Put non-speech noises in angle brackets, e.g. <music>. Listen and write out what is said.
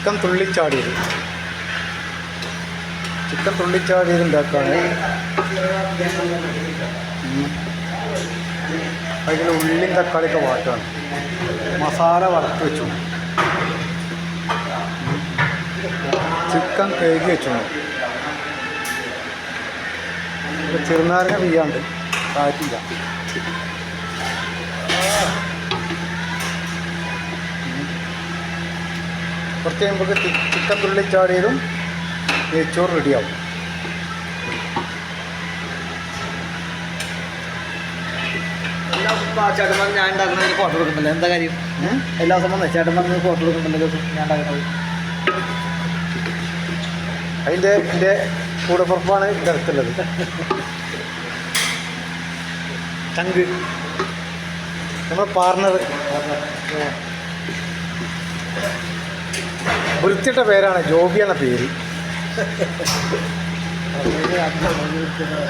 Chicken തുള്ളിച്ചാടിയത്. Chicken തുള്ളിച്ചാടിയത് ഉണ്ടാക്കാണ്. അതിൽ ഉള്ളിയും തക്കാളിയൊക്കെ വാട്ടാണ്. മസാല വറുത്ത് വെച്ചു. ചിക്കൻ കഴുകി വെച്ചു. ചെറുനാരങ്ങ വീയാണ്ട് കാറ്റില്ല കുറച്ച് കഴിയുമ്പോൾ ചിക്കൻ തുള്ളിച്ചാടിയതും നെയ്ച്ചോറ് റെഡിയാവും. എല്ലാ ദിവസവും ചേട്ടന്മാർ ഞാൻ ഫോട്ടോ കൊടുക്കുന്നില്ല എന്താ കാര്യം? എല്ലാ ദിവസം വന്നേ ചേട്ടന്മാർ ഫോട്ടോ കൊടുക്കുന്നില്ല ദിവസം ഞാൻ അതിന്റെ എന്റെ കൂടപ്പുറപ്പാണ് ഇതിന്റെ അടുത്തുള്ളത് ചങ്ക്. നമ്മൾ പാർട്ണർ വൃത്തിയിട്ട പേരാണ് ജോബി എന്ന പേര്. <laughs>